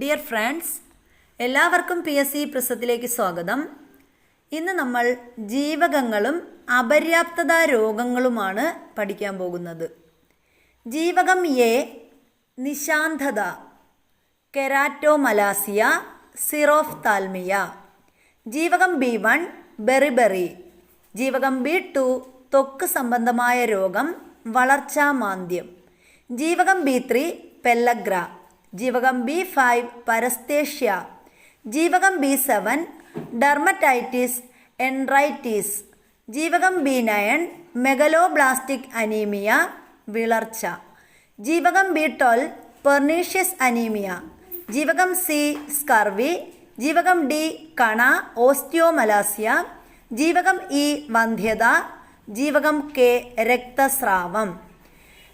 Dear friends എല്ലാവർക്കും P S C പ്രസത്തിലേക്ക് സ്വാഗതം. ഇന്ന് നമ്മൾ ജീവകങ്ങളും അപര്യാപ്തത രോഗങ്ങളുമാണ് പഠിക്കാൻ പോകുന്നത്. ജീവകം എ നിശാന്തത കെരാറ്റോമലാസിയ സിറോഫ് താൽമിയ ജീവകം ബി വൺ ബെറിബെറി. ജീവകം ബി ടു ത്വക്ക് സംബന്ധമായ രോഗം വളർച്ചാമാന്ദ്യം ജീവകം ബി ത്രീ പെല്ലഗ്ര. ജീവകം ബി ഫൈവ് പരസ്തേഷ്യ. ജീവകം ബി സെവൻ ഡെർമറ്റൈറ്റിസ് എൻറൈറ്റിസ് ജീവകം ബി നയൻ മെഗലോബ്ലാസ്റ്റിക് അനീമിയ വിളർച്ച. ജീവകം ബി ട്വൽവ് പെർണീഷ്യസ് അനീമിയ. ജീവകം സി സ്കർവി. ജീവകം ഡി കണ ഓസ്റ്റിയോമലാസിയ. ജീവകം ഇ വന്ധ്യത. ജീവകം കെ രക്തസ്രാവം.